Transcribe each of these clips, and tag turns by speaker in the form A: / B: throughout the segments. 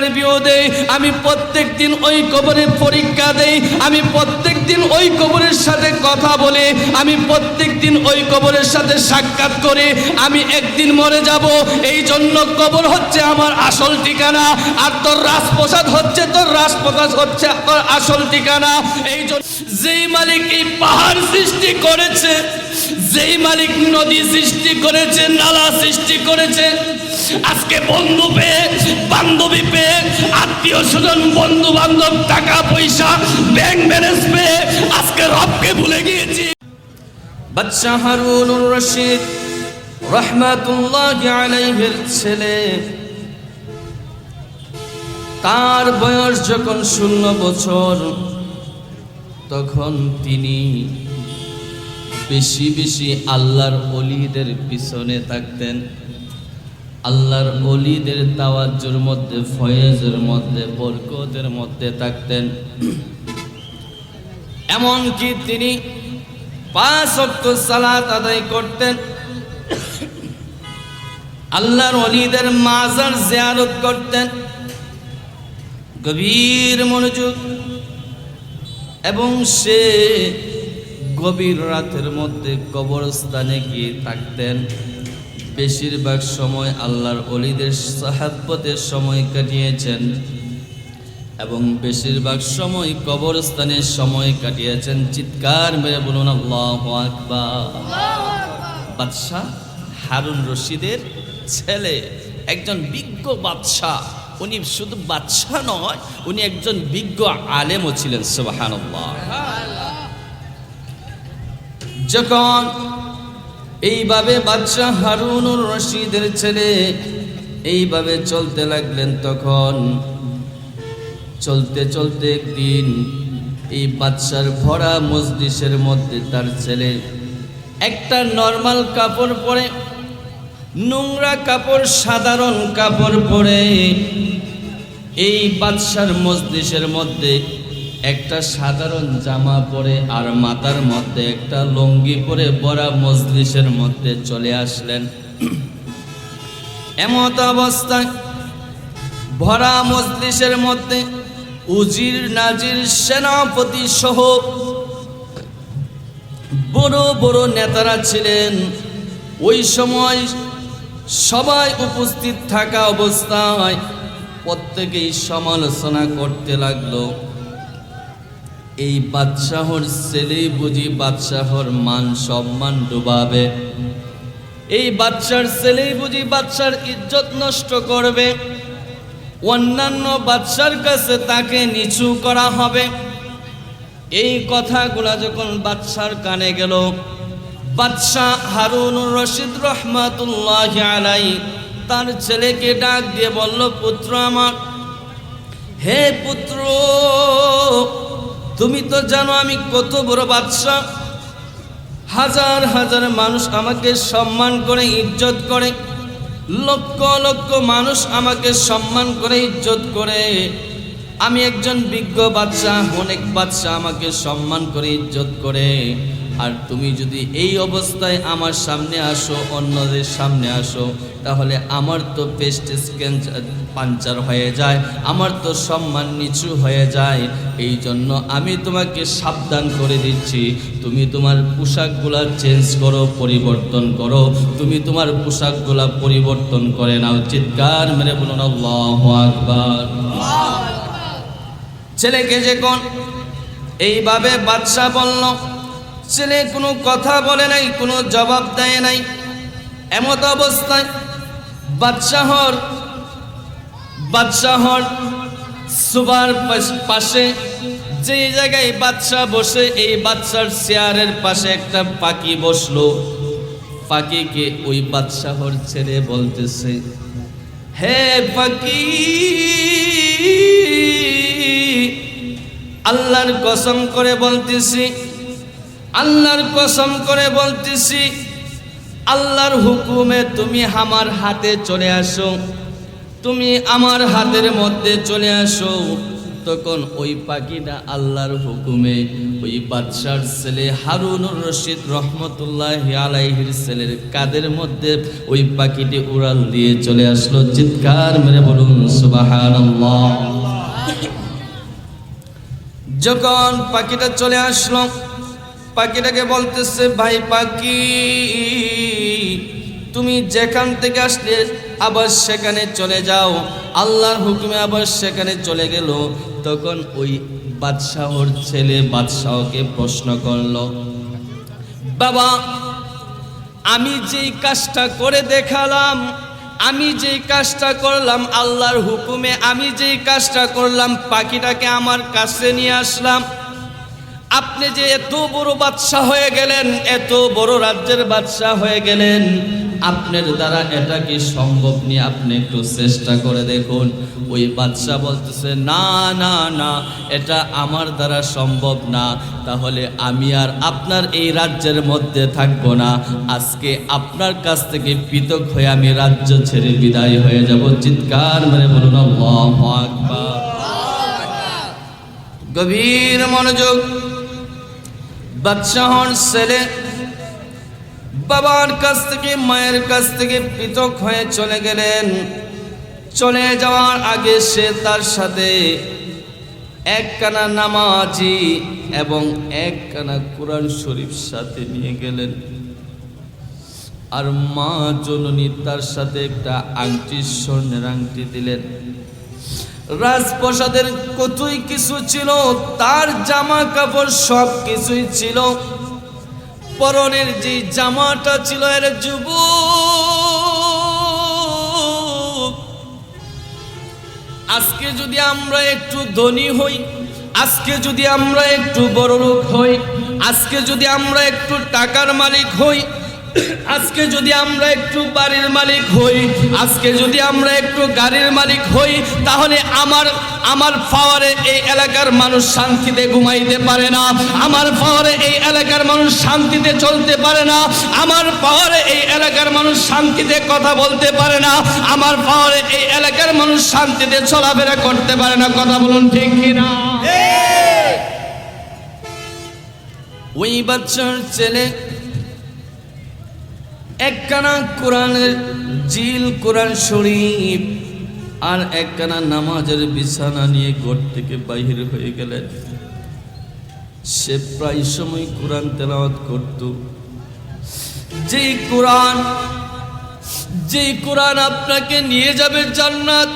A: Interview দেই, আমি প্রত্যেক দিন ওই কবরে পরীক্ষা দেই, আমি প্রত্যেক দিন ওই কবরের সাথে কথা বলি, আমি প্রত্যেক দিন ওই কবরের সাথে সাক্ষাৎ করি, আমি একদিন মরে যাব এই জন্য কবর হচ্ছে আমার আসল ঠিকানা, আর তোর রাজপ্রসাদ হচ্ছে, তোর রাজপ্রসাদ হচ্ছে আসল ঠিকানা এই জন্য যেই মালিক এই পাহাড় সৃষ্টি করেছে যেই মালিক নদী সৃষ্টি করেছে, নালা সৃষ্টি করেছে, আজকে বন্ধু পেয়ে, বান্ধবী পেয়ে, আত্মীয় স্বজন বন্ধু বান্ধব টাকা পয়সা ব্যাংক ব্যালেন্স পেয়ে আজকে রবকে ভুলে গিয়েছি। বাদশাহ হারুনুর রশিদ রহমাতুল্লাহ আলাইহির ছেলে। তার বয়স যখন শূন্য বছর, তখন তিনি বেশি বেশি আল্লাহর অলিদের পিছনে থাকতেন। আল্লাহর অলিদের তাওয়াজ্জুর মধ্যে, ফয়েজের মধ্যে, বরকতের মধ্যে থাকতেন। এমনকি তিনি পাঁচ অক্ট সালাত আদায় করতেন। আল্লাহর অলিদের মাজার জিয়ারত করতেন। গভীর মনোযোগ এবং সে গভীর রাতের মধ্যে কবরস্থানে গিয়ে থাকতেন। বেশিরভাগ সময় আল্লাহর অলিদের সাহাব্বতের সময় কাটিয়েছেন এবং বেশিরভাগ সময় কবরস্থানে সময় কাটিয়েছেন। চিৎকার মেরে বলুন, আল্লাহ বাদশাহ হারুন রশিদের ছেলে, একজন বিজ্ঞ বাদশাহ। উনি শুধু বাদশাহ নয়, উনি একজন বিজ্ঞ আলেমও ছিলেন, সুবহানাল্লাহ। যখন এইভাবে বাদশাহ হারুনুর রশিদের ছেলে এইভাবে চলতে লাগলেন তখন, চলতে চলতে একদিন এই বাদশার ভরা মজলিসের মধ্যে তার ছেলে একটা নর্মাল কাপড় পরে, নোংরা কাপড়, সাধারণ কাপড় পরে এই বাদশার মজলিসের মধ্যে একটা সাধারণ জামা পরে আর মাথার মধ্যে একটা লঙ্গি পরে বড়া মজলিসের মধ্যে চলে আসলেন। এমত অবস্থায় ভরা মজলিসের মধ্যে উজির নাজির সেনাপতি সহ বড় বড় নেতারা ছিলেন। ওই সময় সবাই উপস্থিত থাকা অবস্থায় প্রত্যেকেই সমালোচনা করতে লাগল। এই বাদশাহর ছেলে বুঝি বাদশাহর মান সম্মান ডুবাবে। এই বাচ্চার ছেলে বুঝি বাচ্চার ইজ্জত নষ্ট করবে। অন্যান্য বাচ্চার কাছে তাকে নিচু করা হবে। এই কথাগুলা যখন বাচ্চার কানে গেল, বাদশাহ হারুনুর রশিদ রহমাতুল্লাহ আলাই তার ছেলেকে ডাক দিয়ে বলল, পুত্র আমার, হে পুত্র তুমি তো জানো আমি কত বড় বাদশাহ। হাজার হাজার মানুষ আমাকে সম্মান করে, ইজ্জত করে। লক্ষ লক্ষ মানুষ আমাকে সম্মান করে, ইজ্জত করে। আমি একজন বিজ্ঞ বাচ্চা অনেক বাদশাহ আমাকে সম্মান করে, ইজ্জত করে। আর তুমি যদি এই অবস্থায় আমার সামনে আসো অন্যদের সামনে আসো তাহলে আমার তো পেস্টেজ পাঞ্চার হয়ে যায় আমার তো সম্মান নিচু হয়ে যায়। এই জন্য আমি তোমাকে সাবধান করে দিচ্ছি। তুমি তোমার পোশাকগুলা চেঞ্জ করো পরিবর্তন করো। তুমি তোমার পোশাকগুলা পরিবর্তন করে নাও। চিৎকার মেরে বলুন আল্লাহ আকবার। ছেলেকে যে কোন এইভাবে বাদশাহ বলল ছেলে কোনো কথা বলে নাই, কোনো জবাব দেয় নাই। এমত অবস্থায় বাদশাহর বাদশাহর সুবার পাশে যে জায়গায় বাদশাহ বসে, এই বাদশার চেয়ারের পাশে একটা পাখি বসল। পাখিকে ওই বাদশাহর ছেলে বলতেছে, হে পাখি, আল্লাহর কসম করে বলতেছি আল্লাহর কসম করে বলতেছি, আল্লাহর হুকুমে তুমি আমার হাতে চলে আসো। তুমি আমার হাতের মধ্যে চলে আসো। তখন ওই পাখিটা আল্লাহর হুকুমে ওই বাদশার ছেলে হারুনুর রশিদ রহমতুল্লাহ আলাইহির ছেলের কাদের মধ্যে ওই পাখিটি উড়াল দিয়ে চলে আসলো। চিৎকার মেরে বলুন, সুবহানাল্লাহ। যখন পাখিটা চলে আসলো পাখিটাকে বলতেছে, ভাই পাখি, তুমি যেখান থেকে আসলে আবার সেখানে চলে যাও। আল্লাহর হুকুমে আবার সেখানে চলে গেল। তখন ওই বাদশাহর ছেলে বাদশাহকে প্রশ্ন করল, বাবা, আমি যেই কাজটা করে দেখালাম, আমি যেই কাজটা করলাম, আল্লাহর হুকুমে আমি যেই কাজটা করলাম, পাখিটাকে আমার কাছে নিয়ে আসলাম। আপনি যে এত বড় বাদশাহ হয়ে গেলেন এত বড় রাজ্যের বাদশাহ হয়ে গেলেন আপনার দ্বারা এটা কি সম্ভব নিয়ে আপনি একটু চেষ্টা করে দেখুন। ওই বাদশাহ বলতেছে না না না এটা আমার দ্বারা সম্ভব না। তাহলে আমি আর আপনার এই রাজ্যের মধ্যে থাকব না। আজকে আপনার কাছ থেকে পৃথক হয়ে আমি রাজ্য ছেড়ে বিদায় হয়ে যাব। চিৎকার মানে বলুন আল্লাহু আকবার। গভীর মনোযোগ বাদশাহর ছেলে। বাবার কাছ থেকে, মায়ের কাছ থেকে পৃথক হয়ে চলে গেলেন। চলে যাওয়ার আগে সে তার সাথে একখানা নামাজি এবং একখানা কোরআন শরীফ সাথে নিয়ে গেলেন। আর মা জননী তার সাথে একটা আংটি স্বর্ণের আংটি দিলেন। রাজপ্রসাদের কতই কিছু ছিল, তার জামা কাপড় সব কিছুই ছিল। পরনের যে জামাটা ছিল, এর যুব আজকে যদি আমরা একটু ধনী হই, আজকে যদি আমরা একটু বড় লোক হই, আজকে যদি আমরা একটু টাকার মালিক হই আজকে যদি আমরা একটু বাড়ির মালিক হই আজকে যদি আমরা একটু গাড়ির মালিক হই তাহলে আমার আমার পাওয়ারে এই এলাকার মানুষ শান্তিতে ঘুমাইতে পারে না। আমার পাওয়ারে এই এলাকার মানুষ শান্তিতে চলতে পারে না। আমার পাওয়ারে এই এলাকার মানুষ শান্তিতে কথা বলতে পারে না। আমার পাওয়ারে এই এলাকার মানুষ শান্তিতে চলাফেরা করতে পারে না। কথা বলুন ঠিক কিনা? ওই বাচ্চার ছেলে একখানা কোরআনের জিল কোরআন শরীফ, আর একখানা নামাজের বিছানা নিয়ে ঘর থেকে বাহির হয়ে গেলেন। সে প্রায় সময় কোরআন তেলাওয়াত করত। যে কোরআন যে কোরআন আপনাকে নিয়ে যাবে জান্নাত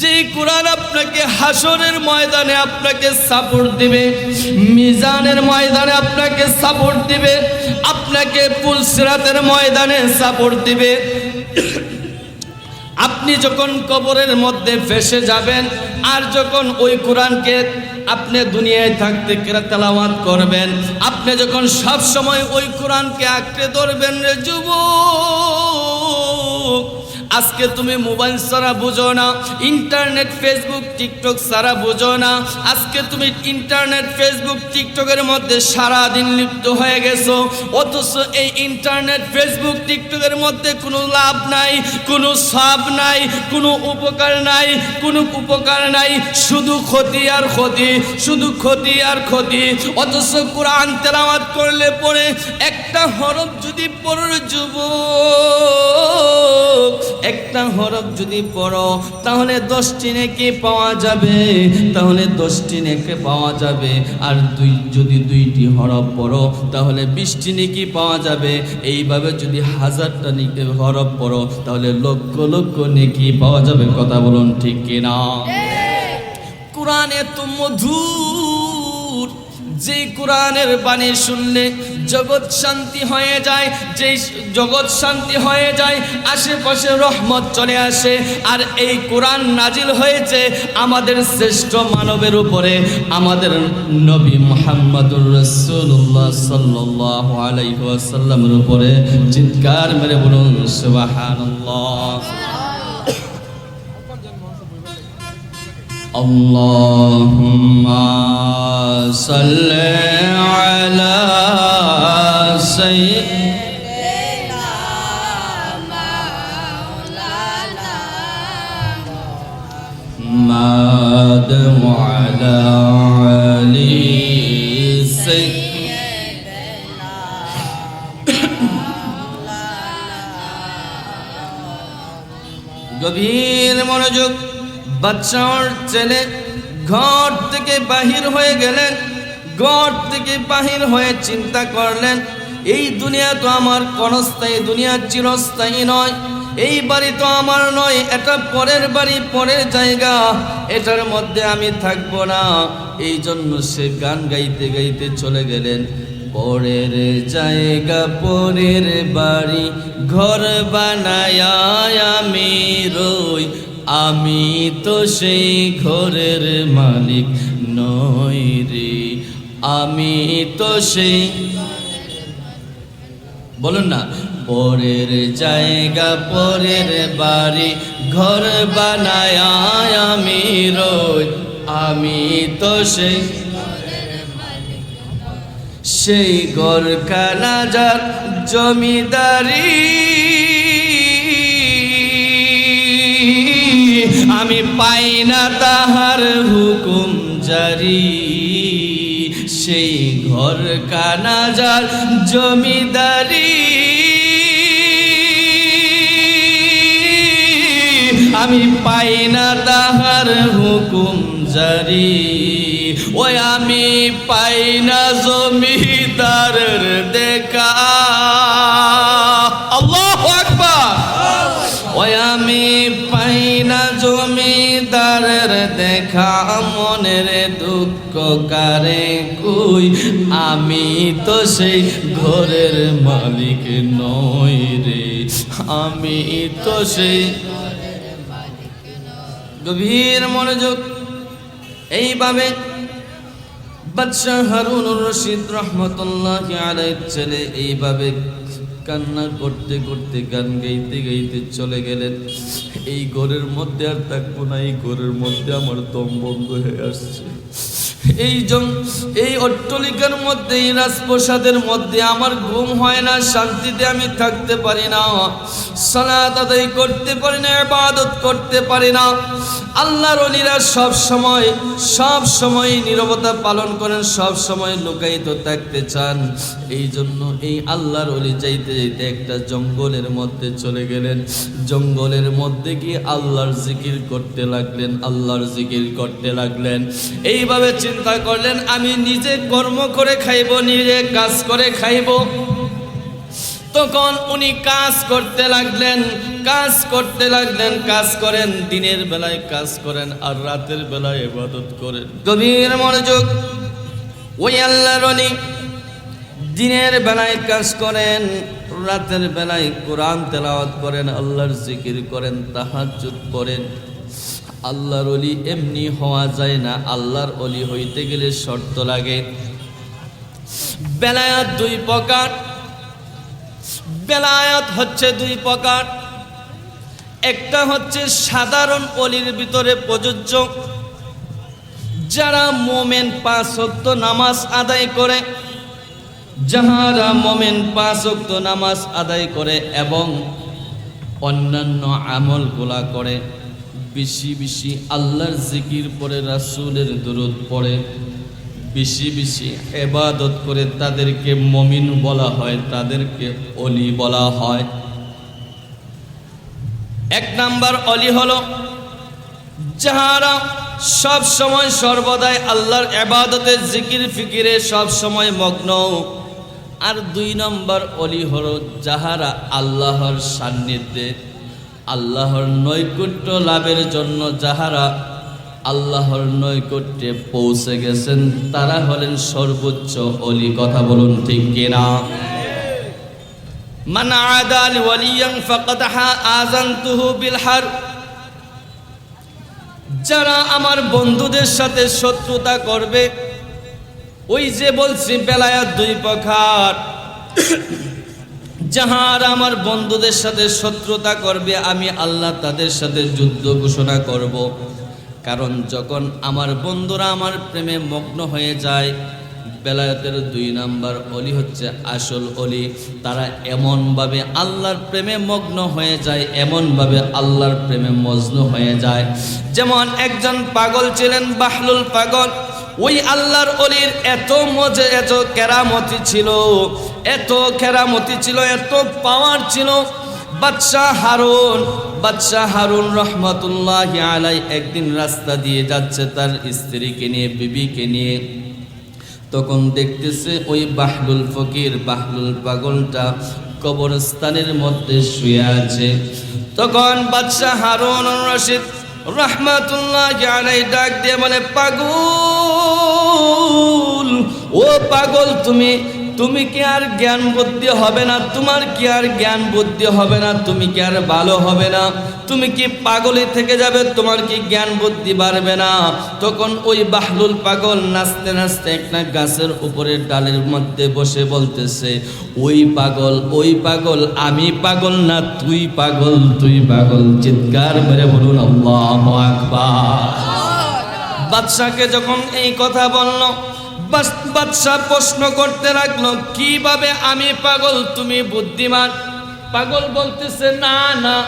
A: যে কোরআন আপনাকে হাসরের ময়দানে আপনাকে সাপোর্ট দিবে, মিজানের ময়দানে আপনাকে সাপোর্ট দিবে, আপনাকে পুলসিরাতের ময়দানে সাপোর্ট দিবে। আপনি যখন কবরের মধ্যে ফেসে যাবেন আর যখন ওই কোরআনকে আপনি দুনিয়ায় থাকতে তেলাওয়াত করবেন, আপনি যখন সব সময় ওই কোরআনকে আঁকড়ে ধরবেন রে যুবক আজকে তুমি মোবাইল ছাড়া বুঝো না, ইন্টারনেট, ফেসবুক, টিকটক ছাড়া বুঝো না। আজকে তুমি ইন্টারনেট, ফেসবুক, টিকটকের মধ্যে সারা দিন লিপ্ত হয়ে গেছো। অথচ এই ইন্টারনেট, ফেসবুক, টিকটকের মধ্যে কোনো লাভ নাই, কোনো সাব নাই, কোনো উপকার নাই, কোনো উপকার নাই। শুধু ক্ষতি আর ক্ষতি, শুধু ক্ষতি আর ক্ষতি। অথচ কোরআন তেলাওয়াত করলে পরে একটা হরফ যদি পড়র যুবক একটা হরফ যদি পড়ো তাহলে দশটি নেকি পাওয়া যাবে। তাহলে দশটি নেকি পাওয়া যাবে। আর দুই যদি দুইটি হরফ পড়ো তাহলে বিশটি নেকি পাওয়া যাবে। এইভাবে যদি হাজারটা নেকি হরফ পড়ো তাহলে লক্ষ লক্ষ নেকি পাওয়া যাবে। কথা বলুন ঠিক কিনা? কোরআন এত মধুর যে কোরআনের বাণী শুনলে জগৎ শান্তি হয়ে যায়, যে জগৎ শান্তি হয়ে যায়, আশেপাশে রহমত চলে আসে। আর এই কোরআন নাজিল হয়েছে আমাদের শ্রেষ্ঠ মানবের উপরে, আমাদের নবী মোহাম্মদুর রসুল্লাহ সাল্লাহ আলাইসাল্লামের উপরে। চিৎকার মেরে বলুন সুবাহান্লাহ اللهم صل على سيدنا محمد وعلى آل سيدنا গভীর মনোযোগ বাচ্চার ছেলে ঘর থেকে বাহির হয়ে গেলেন, ঘর থেকে বাহির হয়ে চিন্তা করলেন, এই দুনিয়া তো আমার ক্ষণস্থায়ী, দুনিয়া চিরস্থায়ী নয়, এই বাড়ি তো আমার নয়, এটা পরের বাড়ি, পরের জায়গা, এটার মধ্যে আমি থাকব না। এই জন্য সে গান গাইতে গাইতে চলে গেলেন। পরের জায়গা, পরের বাড়ি, ঘর বানায় আমি রই আমি তো সেই ঘরের মালিক নই রে। আমি তো সেই বলুন না, পরের জায়গা, পরের বাড়ি, ঘর বানায় আমি রই। আমি তো সেই সেই যার জমিদারি। আমি পাই না তাহার হুকুম জারি। সেই ঘর কানা যার জমিদারি। আমি পাই না তাহার হুকুম জারি। ওই আমি পাই না জমিদারের দেখা। দেখা মনের দুঃখ কারে কুই? আমি তো সেই ঘরের মালিক নই রে। আমি তো সেই গভীর মনোযোগ। এইভাবে বাদশাহ হারুনুর রশিদ রহমতুল্লাহ আলাইহির ছেলে এইভাবে কান্না করতে করতে গান গাইতে গাইতে চলে গেলেন। এই ঘরের মধ্যে আর থাকব না, এই ঘরের মধ্যে আমার দম বন্ধ হয়ে আসছে। এই জং এই অট্টলিকার মধ্যে, এই রাজপ্রসাদের মধ্যে আমার ঘুম হয় না, শান্তিতে আমি থাকতে পারি না। সালাত আদায় করতে পারি না, ইবাদত করতে পারি না। আল্লাহর অলিরা সব সময় সব সময় নীরবতা পালন করেন, সব সময় লুকায়িত থাকতে চান। এই জন্য এই আল্লাহর অলি যাইতে যাইতে একটা জঙ্গলের মধ্যে চলে গেলেন। জঙ্গলের মধ্যে গিয়ে আল্লাহর জিকির করতে লাগলেন, আল্লাহর জিকির করতে লাগলেন। এইভাবে চিন্তা করলেন, আমি নিজে কর্ম করে খাইব, নিজে কাজ করে খাইব। তখন উনি কাজ করতে লাগলেন, কাজ করতে লাগলেন, কাজ করেন, দিনের বেলায় কাজ করেন, আর রাতের বেলায় ইবাদত করেন। গভীর মনোযোগ, ওই আল্লাহর অলি দিনের বেলায় কাজ করেন, রাতের বেলায় কোরআন তেলাওয়াত করেন, আল্লাহর জিকির করেন, তাহাজ্জুদ করেন আল্লাহর অলি এমনি হওয়া যায় না, আল্লাহর অলি হইতে গেলে শর্ত লাগে। বেলায়াত দুই প্রকার। বেলায়াত হচ্ছে দুই প্রকার। একটা হচ্ছে সাধারণ অলির ভিতরে প্রযোজ্য। যারা মোমেন পাঁচ ওয়াক্ত নামাজ আদায় করে, যাহারা মোমেন পাঁচ ওয়াক্ত নামাজ আদায় করে এবং অন্যান্য আমলগুলা করে। বেশি বেশি আল্লাহর জিকির পরে রাসুলের দূরত পড়ে, বেশি বেশি এবাদত করে তাদেরকে মমিন বলা হয়, তাদেরকে অলি বলা হয়। এক নাম্বার অলি হলো যাহারা সব সময় সর্বদাই আল্লাহর এবাদতে জিকির ফিকিরে সব সময় মগ্ন। আর দুই নম্বর অলি হলো যাহারা আল্লাহর সান্নিধ্যে আল্লাহর নৈকট্য লাভের জন্য যাহারা আল্লাহর নৈকট্যে পৌঁছে গেছেন, তারা হলেন সর্বোচ্চ অলি। কথা বলুন ঠিক কিনা? মান আদাল ওয়ালিয়ান ফাকাদ হা আযানতুহু বিল যারা আমার বন্ধুদের সাথে শত্রুতা করবে, ওই যে বলছি বেলায়াত দুই প্রকার। যাহার আমার বন্ধুদের সাথে শত্রুতা করবে, আমি আল্লাহ তাদের সাথে যুদ্ধ ঘোষণা করব। কারণ যখন আমার বন্ধুরা আমার প্রেমে মগ্ন হয়ে যায়, বেলায়তের দুই নাম্বার অলি হচ্ছে আসল অলি। তারা এমনভাবে আল্লাহর প্রেমে মগ্ন হয়ে যায়, এমনভাবে আল্লাহর প্রেমে মগ্ন হয়ে যায়। যেমন একজন পাগল ছিলেন, বাহলুল পাগল। ওই আল্লাহর অলির এত মজে, এত কেরামতি ছিল। এত খেরামতি ছিল, এত পাওয়ার ছিল। বাদশাহ হারুন বাদশাহ হারুন রহমতুল্লাহ আলাই একদিন রাস্তা দিয়ে যাচ্ছে তার স্ত্রীকে নিয়ে, বিবিকে নিয়ে। তখন দেখতেছে ওই বাহলুল ফকির, বাহলুল পাগলটা কবরস্থানের মধ্যে শুয়ে আছে। তখন বাদশাহ হারুন রশিদ রহমাতুল্লাহ আলাই ডাক দিয়ে বলে, পাগল, ও পাগল তুমি তুমি কি আর জ্ঞান বুদ্ধি হবে না? তোমার কি আর জ্ঞান বুদ্ধি হবে না? তুমি কি আর ভালো হবে না? তুমি কি পাগলে থেকে যাবে? তোমার কি জ্ঞান বুদ্ধি বাড়বে না? তখন ওই বাহলুল পাগল নাচতে নাচতে একটা গাছের উপরে ডালের মধ্যে বসে বলতেছে ওই পাগল ওই পাগল আমি পাগল না তুই পাগল তুই পাগল। চিৎকার মেরে বলুন আল্লাহ আকবার। বাদশাকে যখন এই কথা বলল বাদশাহ প্রশ্ন করতে লাগল, কীভাবে আমি পাগল? তুমি বুদ্ধিমান। পাগল বলতেছে, না না।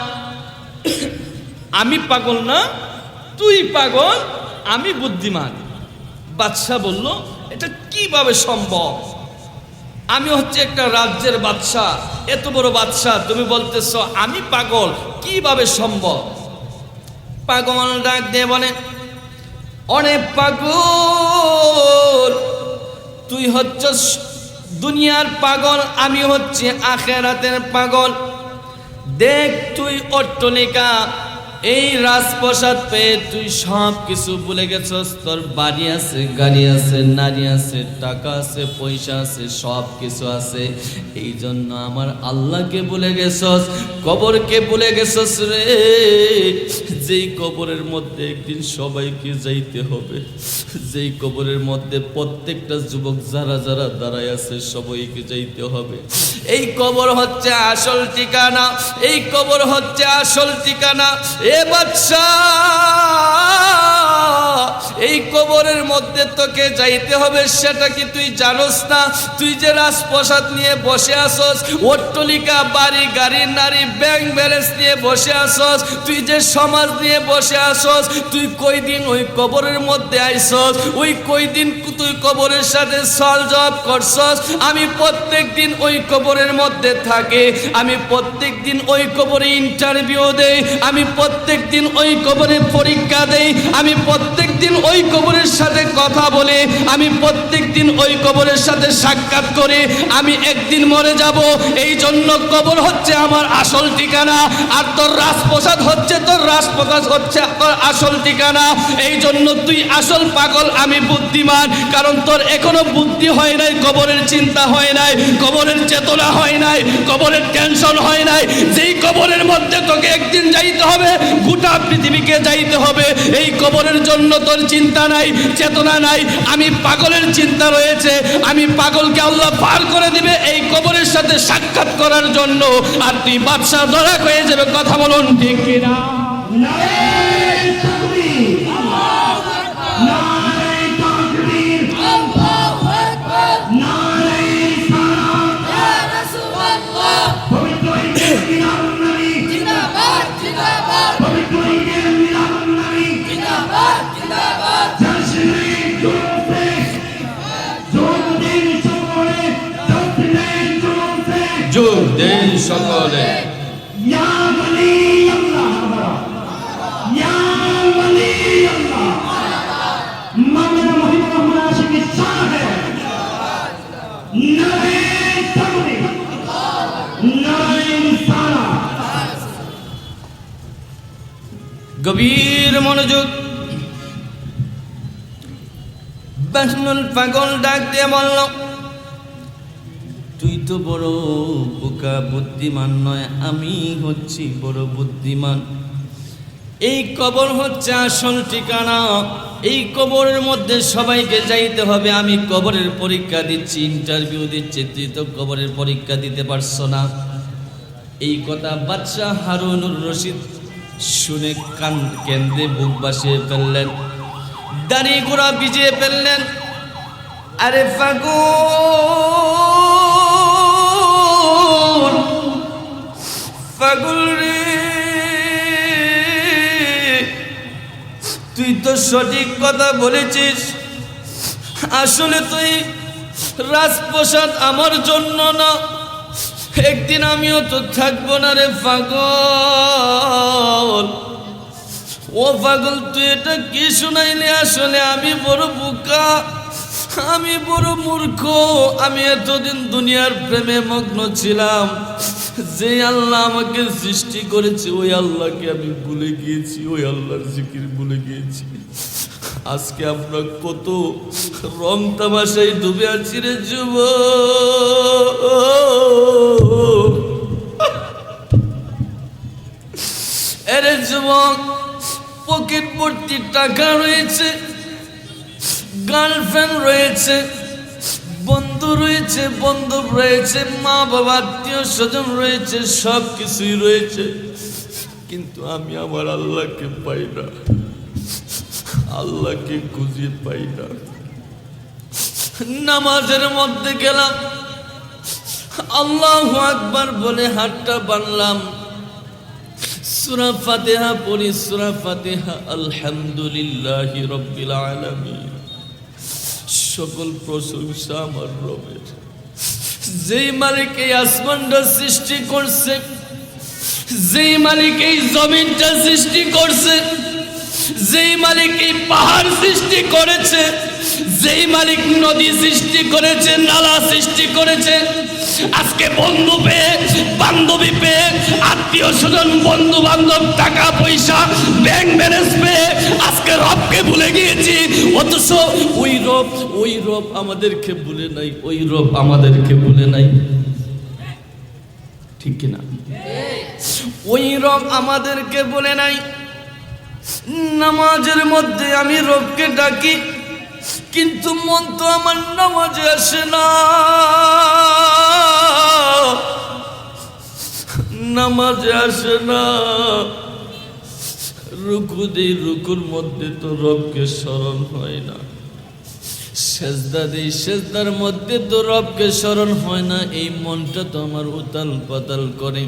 A: আমি পাগল না, তুই পাগল, আমি বুদ্ধিমান। বাদশাহ বলল, এটা কীভাবে সম্ভব? আমি হচ্ছে একটা রাজ্যের বাদশাহ। এত বড় বাদশাহ, তুমি বলতেছ, আমি পাগল, কীভাবে সম্ভব? পাগল ডাক দিয়ে বলে, অনেক পাগল তুই হচ্ছ দুনিয়ার পাগল আমি হচ্ছে আখেরাতের পাগল। দেখ তুই অট্টলিকা এই রাজপ্রসাদ পেয়ে তুই সব কিছু ভুলে গেছস। তোর বাড়ি আছে, গাড়ি আছে, নারী আছে, টাকা আছে, পয়সা আছে, সব কিছু আছে। এই জন্য আমার আল্লাহকে ভুলে গেছস, কবরকে ভুলে গেছস রে। যেই কবরের মধ্যে একদিন সবাইকে যাইতে হবে, যেই কবরের মধ্যে প্রত্যেকটা যুবক যারা যারা দাঁড়ায় আছে, সবাইকে যাইতে হবে। এই কবর হচ্ছে আসল ঠিকানা, এই কবর হচ্ছে আসল ঠিকানা এ বাচ্চা, এই কবরের মধ্যে তোকে যাইতে হবে, সেটা কি তুই জানোস না? তুই যে রাজপ্রসাদ নিয়ে বসে আসস, অট্টলিকা, বাড়ি, গাড়ি, নারী, ব্যাংক ব্যালেন্স নিয়ে বসে আসস, তুই যে সমাজ নিয়ে বসে আসস, তুই কই দিন ওই কবরের মধ্যে আইসস? ওই কই দিন তুই কবরের সাথে সল জব করছস? আমি প্রত্যেক দিন ওই কবরের মধ্যে থাকে, আমি প্রত্যেক দিন ওই কবরে ইন্টারভিউ দেই, আমি প্রত্যেক দিন ওই কবরে পরীক্ষা দেই। আমি প্রত্যেক দিন ওই কবরের সাথে কথা বলে, আমি প্রত্যেক দিন ওই কবরের সাথে সাক্ষাৎ করে, আমি একদিন মরে যাব। এই জন্য কবর হচ্ছে আমার আসল ঠিকানা, আর তোর রাজপ্রসাদ হচ্ছে, তোর রাজপ্রসাদ হচ্ছে তোর আসল ঠিকানা। এই জন্য তুই আসল পাগল, আমি বুদ্ধিমান, কারণ তোর এখনও বুদ্ধি হয় নাই, কবরের চিন্তা হয় নাই, কবরের চেতনা হয় নাই, কবরের টেনশন হয় নাই। যেই কবরের মধ্যে তোকে একদিন যাইতে হবে, গোটা পৃথিবীকে যাইতে হবে। এই কবরের জন্য তোর চিন্তা নাই, চেতনা নাই, আমি পাগলের চিন্তা রয়েছে, আমি পাগলকে আল্লাহ পার করে দিবে এই কবরের সাথে সাক্ষাৎ করার জন্য। আর তুই বাদশাহ ধরা হয়ে যাবে, কথা বলুন ঠিক কিনা?
B: সালাম।
A: গভীর মনোযোগ। বাসনুল পাগল ডাক দিয়ে বলল তুই তো বড় বোকা বুদ্ধিমান নয়, আমি হচ্ছি বড় বুদ্ধিমান। এই কবর হচ্ছে আসল ঠিকানা, এই কবরের মধ্যে সবাইকে যাইতে হবে, আমি কবরের পরীক্ষা দিচ্ছি ইন্টারভিউ দিচ্ছি, তুই তো কবরের পরীক্ষা দিতে পারছ না। এই কথা বাদশাহ হারুনুর রশিদ শুনে কান কেন্দ্রে বুক বাসিয়ে ফেললেন। দাড়ি গোড়া ভিজিয়ে ফেললেন। আরে ফাগুন! ফাগুল রে। তুই তো সঠিক কথা বলেছিস। আসলে তুই রাজপ্রসাদ আমার জন্য না। একদিন আমিও তো থাকব না রে পাগল। ও পাগল, তুই এটা কি শুনাইলে? আসলে আমি বড় বোকা। আমি বড় মূর্খ। আমি এতদিন দুনিয়ার প্রেমে মগ্ন ছিলাম। যে আল্লাহ আমাকে সৃষ্টি করেছে, ওই আল্লাহকে আমি ভুলে গিয়েছি, ওই আল্লাহর জিকির ভুলে গিয়েছি। আজকে আমরা কত রং তামাশায় ডুবে আছি রে যুব। এরে যুবক পকেট ভর্তি টাকা রয়েছে গার্লফ্রেন্ড রয়েছে বন্ধু রয়েছে বন্ধু রয়েছে, মা বাবা, আত্মীয় স্বজন রয়েছে সব কিছুই রয়েছে। কিন্তু আমি আমার আল্লাহকে পাই না। আল্লাহকে খুঁজে পাই না। নামাজের মধ্যে গেলাম। আল্লাহ আকবার বলে হাতটা বানলাম। সুরা ফাতেহা পড়ি, সুরা ফাতেহা, আলহামদুলিল্লাহ রব্বিল আলামিন। সকল প্রশংসা আমার রবের। যেই মালিক এই আসমানটা সৃষ্টি করছে, যেই মালিক এই জমিনটা সৃষ্টি করছে যেই মালিক এই পাহাড় সৃষ্টি করেছে যেই মালিক নদী সৃষ্টি করেছে নালা সৃষ্টি করেছে আজকে বন্ধু পেয়ে বান্ধবী পেয়ে আত্মীয় স্বজন বন্ধু বান্ধব টাকা পয়সা ব্যাংক ব্যালেন্স পেয়ে আজকে রবকে ভুলে গিয়েছি। অথচ ওই রব ওই রব আমাদেরকে ভুলে নাই ওই রব আমাদেরকে ভুলে নাই। ঠিক কিনা? ওই রব আমাদেরকে বলে নাই। নামাজের মধ্যে আমি রবকে ডাকি, কিন্তু মন তো আমার নামাজে আসে না। নামাজে আসে না। রুকু দেই, রুকুর মধ্যে তো রবকে স্মরণ হয় না। সেজদা দেই, সেজদার মধ্যে তো রবকে স্মরণ হয় না। এই মনটা তো আমার উতাল পাতাল করে।